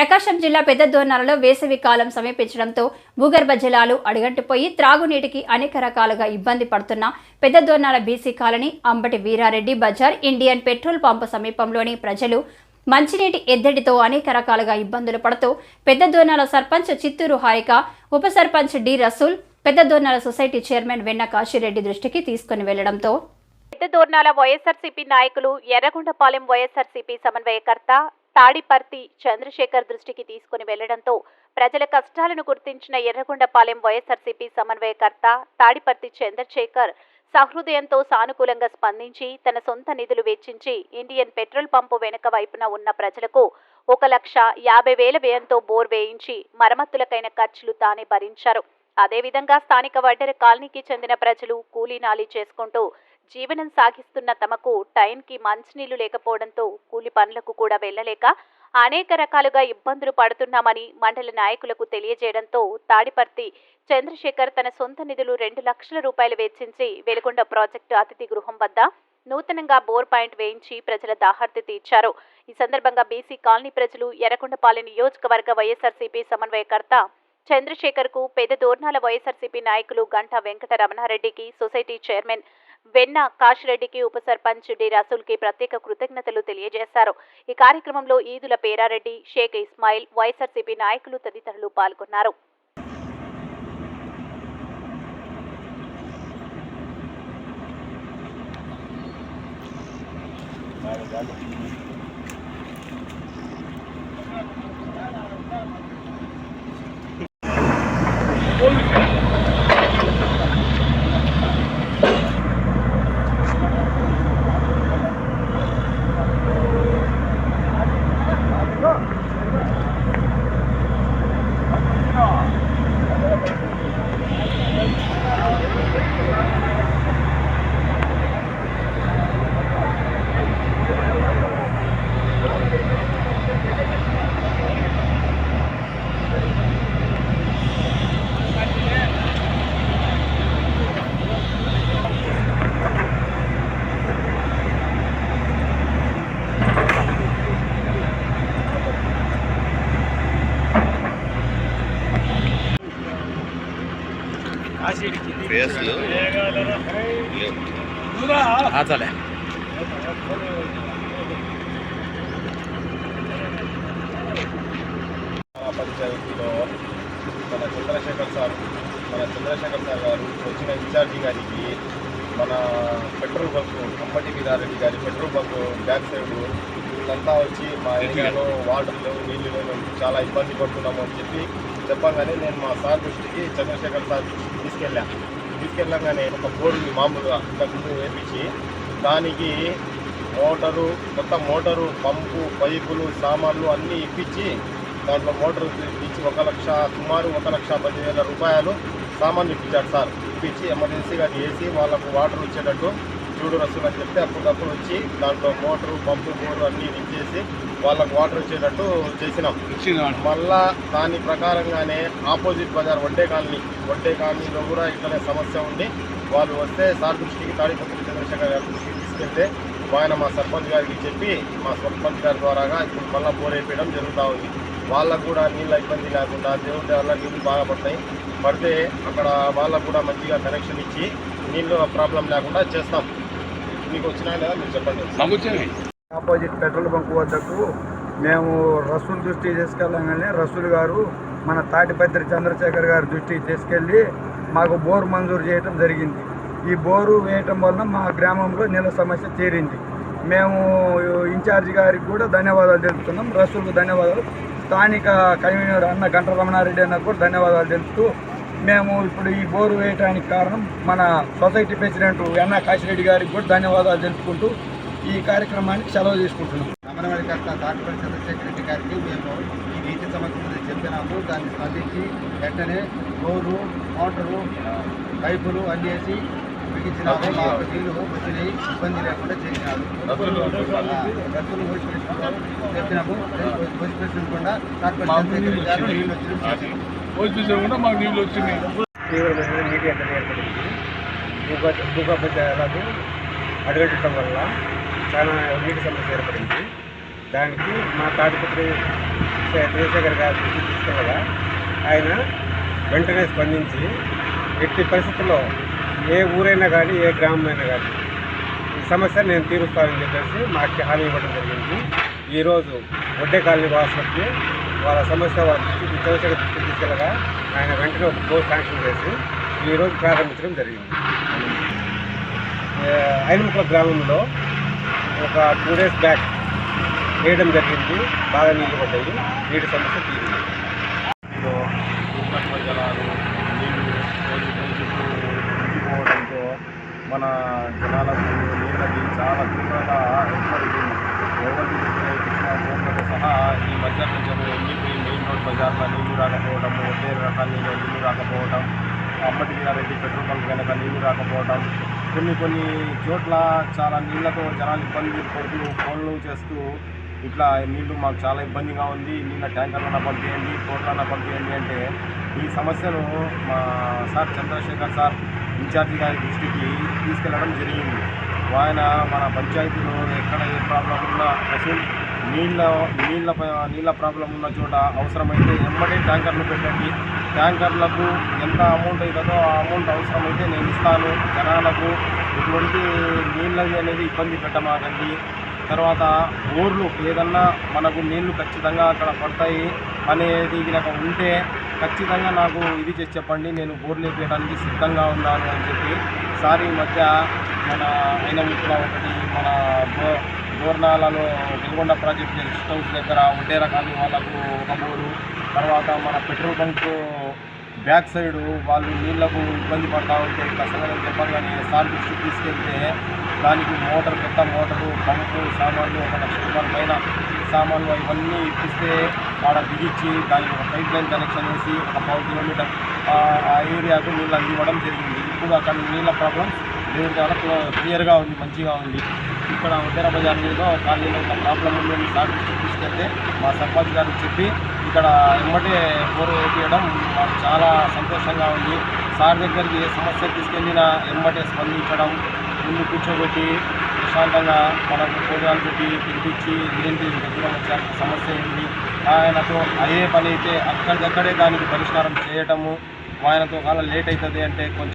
ప్రకాశం జిల్లా పెద్ద దోర్నాలలో వేసవి కాలం సమీపించడంతో భూగర్భ జలాలు అడుగంటిపోయి త్రాగునీటికి అనేక రకాలుగా ఇబ్బంది పడుతున్న పెద్ద Dornala BC colony Ambati Veerareddy Bazar Indian petrol pump సమీపంలోని ప్రజలు మంచినీటి ఎద్దడితో అనేక రకాలుగా ఇబ్బందులు పడుతూ పెద్ద దోర్నాల సర్పంచ్ చిత్తూరు హారిక ఉప సర్పంచ్ డి రసూల్ పెద్ద దోర్నాల సొసైటీ చైర్మన్ వెన్న కాశీరెడ్డి దృష్టికి తీసుకుని వెళ్ళడంతో పెద్ద దోర్నాల వైఎస్ఆర్సీపీ నాయకులు ఎర్రగొండపాలెం వైఎస్ఆర్సీపీ సమన్వయకర్త తాడిపర్తి చంద్రశేఖర్ దృష్టికి తీసుకుని వెళ్ళడంతో ప్రజల కష్టాలను గుర్తించిన ఎర్రగొండపాలెం వైఎస్ఆర్సీపీ సమన్వయకర్త తాడిపర్తి చంద్రశేఖర్ సహృదయంతో సానుకూలంగా స్పందించి తన సొంత నిధులు వెచ్చించి ఇండియన్ పెట్రోల్ పంపు వెనుక వైపున ఉన్న ప్రజలకు ఒక లక్ష యాభై వేల వ్యయంతో బోర్ వేయించి మరమ్మతులకైన ఖర్చులు తానే భరించారు. అదేవిధంగా స్థానిక వడ్డెర కాలనీకి చెందిన ప్రజలు కూలీనాలి చేసుకుంటూ జీవనం సాగిస్తున్న తమకు టైంకి మంచినీళ్ళు లేకపోవడంతో కూలి పనులకు కూడా వెళ్ళలేక అనేక రకాలుగా ఇబ్బందులు పడుతున్నామని మండల నాయకులకు తెలియజేయడంతో తాడిపర్తి చంద్రశేఖర్ తన సొంత నిధులు రెండు లక్షల రూపాయలు వెచ్చించి వెలుగొండ ప్రాజెక్టు అతిథి గృహం వద్ద నూతనంగా బోర్ పాయింట్ వేయించి ప్రజల దాహార్తి తీర్చారు. ఈ సందర్భంగా బీసీ కాలనీ ప్రజలు ఎర్రకొండపాలెం నియోజకవర్గ వైఎస్ఆర్సీపీ సమన్వయకర్త చంద్రశేఖర్కు పెద్ద దూర్ణాల వైఎస్ఆర్సీపీ నాయకులు గంటా వెంకట రమణారెడ్డికి సొసైటీ చైర్మన్ వెన్న కాశిరెడ్డికి ఉప సర్పంచ్ డి రసూల్కి ప్రత్యేక కృతజ్ఞతలు తెలియజేశారు. ఈ కార్యక్రమంలో ఈదుల పేరారెడ్డి షేక్ ఇస్మాయిల్ వైఎస్ఆర్సీపీ నాయకులు తదితరులు పాల్గొన్నారు. ఫేస్లు. పంచాయతీలో మన చంద్రశేఖర్ సార్ మన చంద్రశేఖర్ సార్ గారు వచ్చిన ఇన్ఛార్జి గారికి మన పెట్రోల్ బంక్ అంబటి వీరారెడ్డి గారి పెట్రోల్ బంక్ బ్యాక్ సైడ్ వీళ్ళంతా వచ్చి మా ఏరియాలో వాటర్ లేవు నీళ్ళు లేవు చాలా ఇబ్బంది పడుతున్నాము అని చెప్పి చెప్పగానే నేను మా సార్ దృష్టికి చంద్రశేఖర్ సార్ దృష్టికి తీసుకెళ్ళా. తీసుకెళ్ళగానే ఒక బోర్డు మామూలుగా ఇంతకుముందు వేపించి దానికి మోటారు కొత్త మోటారు పంపు పైపులు సామాన్లు అన్నీ ఇప్పించి దాంట్లో మోటార్ ఇచ్చి ఒక లక్ష సుమారు ఒక లక్ష పదివేల రూపాయలు సామాన్లు ఇప్పించాడు సార్. ఇప్పించి ఎమర్జెన్సీగా చేసి వాళ్ళకు వాటర్ వచ్చేటట్టు చూడు రసూలు అని చెప్తే అప్పటికప్పుడు వచ్చి దాంట్లో మోటారు పంపు బోరు అన్నీ ఇచ్చేసి వాళ్ళకు వాటర్ వచ్చేటట్టు చేసినాం. మళ్ళా దాని ప్రకారంగానే ఆపోజిట్ బజార్ వడ్డే కాలనీ వడ్డే కాలనీలో కూడా ఇట్లనే సమస్య ఉంది. వాళ్ళు వస్తే సార్ దృష్టికి తాడిపత్రి చంద్రశేఖర్ గారి దృష్టికి తీసుకెళ్తే ఆయన మా సర్పంచ్ గారికి చెప్పి మా సర్పంచ్ గారి ద్వారాగా ఇప్పుడు మళ్ళీ బోర్ వేయడం జరుగుతూ ఉంది. వాళ్ళకు కూడా నీళ్ళ ఇబ్బంది లేకుండా దేవుడి వల్ల నీళ్ళు బాగా పడతాయి. పడితే అక్కడ వాళ్ళకు కూడా మంచిగా కనెక్షన్ ఇచ్చి నీళ్ళు ప్రాబ్లం లేకుండా చేస్తాం. మీకు వచ్చినా లేదా మీరు చెప్పండి. ఆపోజిట్ పెట్రోల్ బంక్ వద్దకు మేము రసూల్ దృష్టికి తీసుకెళ్ళగానే రసూల్ గారు మన తాటిపత్రి చంద్రశేఖర్ గారి దృష్టికి తీసుకెళ్ళి మాకు బోరు మంజూరు చేయటం జరిగింది. ఈ బోరు వేయటం వలన మా గ్రామంలో నీళ్ళ సమస్య తీరింది. మేము ఇన్ఛార్జి గారికి కూడా ధన్యవాదాలు తెలుపుతున్నాం. రసూల్కు ధన్యవాదాలు. స్థానిక కన్వీనర్ అన్న గంట రమణారెడ్డి అన్నకు కూడా ధన్యవాదాలు తెలుపుతూ మేము ఇప్పుడు ఈ బోరు వేయడానికి కారణం మన సొసైటీ ప్రెసిడెంట్ ఎన్న కాశిరెడ్డి గారికి కూడా ధన్యవాదాలు తెలుపుకుంటూ ఈ కార్యక్రమానికి సెలవు తీసుకుంటున్నాం. సమన్వయకర్త తాటిపల్లి చంద్రశేఖర్ రెడ్డి గారికి మేము ఈ నీటి సమస్య గురించి చెప్పినాము. దాన్ని స్పందించి వెంటనే బోరు మోటారు పైపులు అన్నీ వేసి బిగించినాము. మాకు నీళ్ళు వచ్చినాయి ఇబ్బంది లేకుండా పోసిపెట్టుకున్నాము చెప్పినాము. పోసిపెట్టుకుండా తాటిపల్లి చంద్రశేఖర్ రెడ్డి గారు నీళ్ళు వచ్చిన మాకు నీళ్ళు వచ్చినాయి. తీవ్రమైన నీటి ఎక్కడ ఏర్పడింది. భూగ భూగర్భ జలాలు అడగట్టడం వల్ల చాలా నీటి సమస్య ఏర్పడింది. దానికి మా తాటిపత్రి చంద్రశేఖర్ గారి తీసుకెళ్ళగా ఆయన వెంటనే స్పందించి ఎట్టి పరిస్థితుల్లో ఏ ఊరైనా కానీ ఏ గ్రామం అయినా కానీ ఈ సమస్య నేను తీరుస్తానని చెప్పేసి మాకు హామీ ఇవ్వడం జరిగింది. ఈరోజు వడ్డే కాలనీ వాసులకి వాళ్ళ సమస్య వాళ్ళ దృష్టికి తీసుకెళ్ళగా ఆయన వెంటనే ఒక బోర్డు శాంక్షన్ చేసి ఈరోజు ప్రారంభించడం జరిగింది. ఐనముఖ గ్రామంలో ఒక టూ డేస్ బ్యాక్ వేయడం జరిగింది. బాగా నీళ్ళు పడ్డాయి. నీటి సమస్య తీరింది. జలాలు రోజు రోజుకు మన జనాలకు నీళ్ళకి చాలా తీవ్రంగా ఏర్పడింది ఓవర్ కృష్ణా బోర్లతో సహా ఈ మధ్య కొంచెం ఎండిపోయి మెయిన్ రోడ్ బజార్లో నీళ్ళు రాకపోవడం ఒడ్డేరు రకాల నీళ్ళు రాకపోవడం అప్పటి వీరారెడ్డి పెట్రోల్ బంక్ కనుక నీళ్ళు రాకపోవడం కొన్ని కొన్ని చోట్ల చాలా నీళ్ళతో జనాలు ఇబ్బంది పడుతూ ఫోన్లు చేస్తూ ఇట్లా నీళ్ళు మాకు చాలా ఇబ్బందిగా ఉంది నీళ్ళ ట్యాంకర్లన్నా పంపించండి కోట్లన్నా పంపించండి అంటే ఈ సమస్యను మా సార్ చంద్రశేఖర్ సార్ ఇన్ఛార్జి గారి దృష్టికి తీసుకెళ్ళడం జరిగింది. ఆయన మన పంచాయతీలో ఎక్కడ ఏ ప్రాబ్లం ఉన్నా అసలు నీళ్ళ నీళ్ళ నీళ్ళ ప్రాబ్లం ఉన్న చోట అవసరమైతే ఎమ్మడే ట్యాంకర్లు పెట్టండి. ట్యాంకర్లకు ఎంత అమౌంట్ అవుతుందో ఆ అమౌంట్ అవసరమైతే నేను ఇస్తాను. జనాలకు ఇటువంటి నీళ్ళది అనేది ఇబ్బంది పెట్టమాకండి. తర్వాత ఊర్లు ఏదన్నా మనకు నీళ్ళు ఖచ్చితంగా అక్కడ పడతాయి అనేది కనుక ఉంటే ఖచ్చితంగా నాకు ఇది చేసి చెప్పండి. నేను బోర్లు వేయడానికి సిద్ధంగా ఉన్నాను అని చెప్పి. సార్ ఈ మధ్య మన అయిన ఒకటి మన బో బోర్నాలలో వెలుగొండ ప్రాజెక్ట్ గెస్ట్ హౌస్ దగ్గర ఒడ్డేర కానీ వాళ్ళకు ఒక బోరు తర్వాత మన పెట్రోల్ బంక్ బ్యాక్ సైడ్ వాళ్ళు నీళ్ళకు ఇబ్బంది పడతా ఉంటే ఇట్లా సంగతి చెప్పగానే సార్ దృష్టికి తీసుకెళ్తే దానికి మోటార్ కొత్త మోటారు పంపు సామాన్లు ఒక లక్ష రూపాయల పైన సామాన్లు ఇవన్నీ ఇప్పిస్తే ఆడ బిగించి దానికి ఒక పైప్ లైన్ కనెక్షన్ వేసి ఒక పావు కిలోమీటర్ ఆ- ఆ ఏరియాకు నీళ్ళు అందివ్వడం జరిగింది. ఇప్పుడు అక్కడ నీళ్ళ ప్రాబ్లమ్స్ దేవుడి చాలా క్లియర్గా ఉంది మంచిగా ఉంది. ఇక్కడ ఉత్తర బజార్ మీద కాలనీలో ఒక ప్రాబ్లం ఉందని సార్ తీసుకెళ్తే మా సర్పంచ్ గారికి చెప్పి ఇక్కడ ఎమ్మటే బోరు వేయడం మాకు చాలా సంతోషంగా ఉంది. సార్ దగ్గరికి ఏ సమస్య తీసుకెళ్ళినా ఎమ్మటే స్పందించడం ముందు కూర్చోబెట్టి ప్రశాంతంగా మనకు భోజనాలు పెట్టి పిలిపించి ఏంటి దగ్గర సమస్య ఏంటి? ఆయనతో అయ్యే పని అయితే అక్కడికక్కడే దానికి పరిష్కారం చేయటము ఆయనతో కాలం లేట్ అవుతుంది అంటే కొంచెం